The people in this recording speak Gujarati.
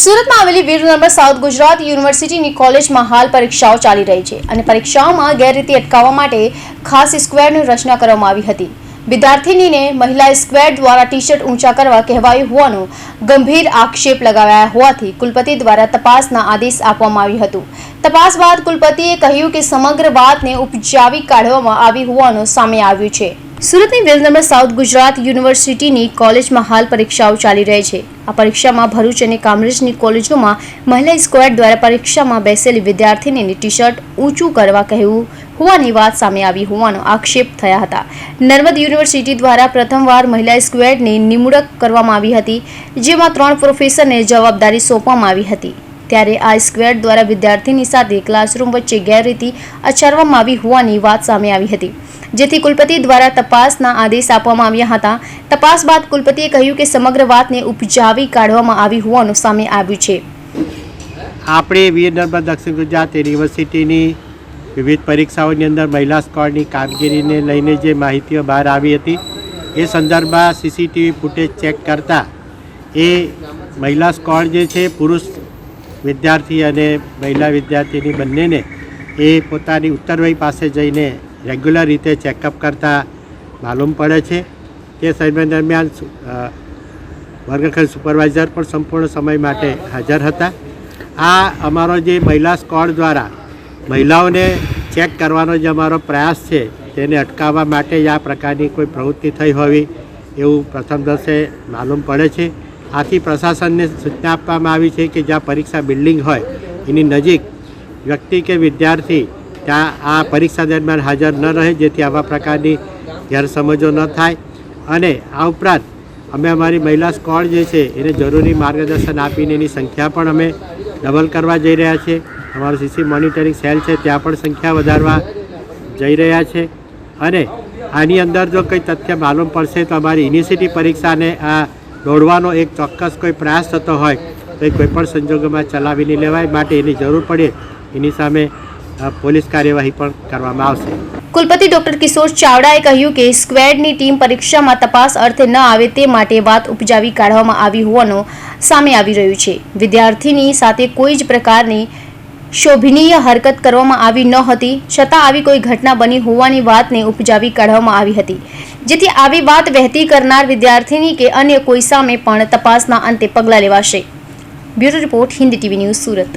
સુરતમાં આવેલી વીર નંબર સાઉથ ગુજરાત યુનિવર્સિટીની કોલેજમાં હાલ પરીક્ષાઓ ચાલી રહી છે અને પરીક્ષાઓમાં ગેરરીતિ અટકાવવા માટે ખાસ સ્ક્વેરની રચના કરવામાં આવી હતી. વિદ્યાર્થીનીને મહિલા સ્ક્વેર દ્વારા ટી શર્ટ ઊંચા કરવા કહેવાયું હોવાનો ગંભીર આક્ષેપ લગાવ્યા હોવાથી કુલપતિ દ્વારા તપાસના આદેશ આપવામાં આવ્યું હતું. તપાસ બાદ કુલપતિએ કહ્યું કે સમગ્ર વાતને ઉપજાવી કાઢવામાં આવી હોવાનું સામે આવ્યું છે. સુરતની વેલનંબર સાઉથ ગુજરાત યુનિવર્સિટીની કોલેજમાં હાલ પરીક્ષાઓ ચાલી રહી છે. આ પરીક્ષામાં ભરૂચ અને કામરેજની કોલેજોમાં મહિલા સ્ક્વેડ દ્વારા પરીક્ષામાં બેસેલી વિદ્યાર્થીની ટી શર્ટ ઊંચું કરવા કહેવું હોવાની વાત સામે આવી હોવાનો આક્ષેપ થયા હતા. નર્મદ યુનિવર્સિટી દ્વારા પ્રથમવાર મહિલા સ્ક્વેડની નિમણૂક કરવામાં આવી હતી, જેમાં ત્રણ પ્રોફેસરને જવાબદારી સોંપવામાં આવી હતી. ત્યારે આ સ્ક્વેડ દ્વારા વિદ્યાર્થીની સાથે ક્લાસરૂમ વચ્ચે ગેરરીતિ આચરવામાં આવી હોવાની વાત સામે આવી હતી. જેથી કુલપતિ દ્વારા તપાસના આદેશ આપવામાં આવ્યા હતા. તપાસ બાદ કુલપતિએ કહ્યું કે સમગ્ર વાતને ઉપજાવી કાઢવામાં આવી હોવાનું સામે આવ્યું છે. આપણે વીર દક્ષિણ ગુજરાત યુનિવર્સિટીની વિવિધ પરીક્ષાઓની અંદર મહિલા સ્કોડની કામગીરીને લઈને જે માહિતીઓ બહાર આવી હતી, એ સંદર્ભમાં સીસીટીવી ફૂટેજ ચેક કરતા એ મહિલા સ્કોડ જે છે, પુરુષ વિદ્યાર્થી અને મહિલા વિદ્યાર્થીની બંનેને એ પોતાની ઉત્તરવય પાસે જઈને રેગ્યુલર રીતે ચેકઅપ કરતા માલુમ પડે છે. તે સમય દરમિયાન વર્ગખંડ સુપરવાઇઝર પણ સંપૂર્ણ સમય માટે હાજર હતા. આ અમારો જે મહિલા સ્કોડ દ્વારા મહિલાઓને ચેક કરવાનો જે અમારો પ્રયાસ છે, તેને અટકાવવા માટે આ પ્રકારની કોઈ પ્રવૃત્તિ થઈ હોવી એવું પ્રથમ દર્શે માલુમ પડે છે. આથી પ્રશાસનને સૂચના આપવામાં આવી છે કે જ્યાં પરીક્ષા બિલ્ડિંગ હોય, એની નજીક વ્યક્તિ કે વિદ્યાર્થી ત્યાં આ પરીક્ષા દરમિયાન હાજર ન રહે, જેથી આવા પ્રકારની ગેરસમજો ન થાય. અને આ ઉપરાંત અમે અમારી મહિલા સ્કોડ જે છે, એને જરૂરી માર્ગદર્શન આપીને એની સંખ્યા પણ અમે ડબલ કરવા જઈ રહ્યા છીએ. અમારું સીસી મોનિટરિંગ સેલ છે, ત્યાં પણ સંખ્યા વધારવા જઈ રહ્યા છે. અને આની અંદર જો કંઈ તથ્ય માલુમ પડશે તો અમારી યુનિવર્સિટી પરીક્ષાને આ દોડવાનો એક ચોક્કસ કોઈ પ્રયાસ થતો હોય, તો એ કોઈપણ સંજોગોમાં ચલાવી નહીં લેવાય. માટે એની જરૂર પડે, એની સામે પોલીસ કાર્યવાહી પણ કરવામાં આવશે. કુલપતિ ડોક્ટર કિશોર ચાવડાએ કહ્યું કે સ્ક્વેડની ટીમ પરીક્ષામાં તપાસ અર્થે ન આવે તે માટે વાત ઉપજાવી કાઢવામાં આવી હોવાનો સામે આવી રહ્યું છે. વિદ્યાર્થીની સાથે કોઈ જ પ્રકારની શોભનીય હરકત કરવામાં આવી ન હતી, છતાં આવી કોઈ ઘટના બની હોવાની વાતને ઉપજાવી કાઢવામાં આવી હતી. જેથી આવી વાત વહેતી કરનાર વિદ્યાર્થીની કે અન્ય કોઈ સામે પણ તપાસના અંતે પગલાં લેવાશે. Bureau report, Hindi TV news, Surat.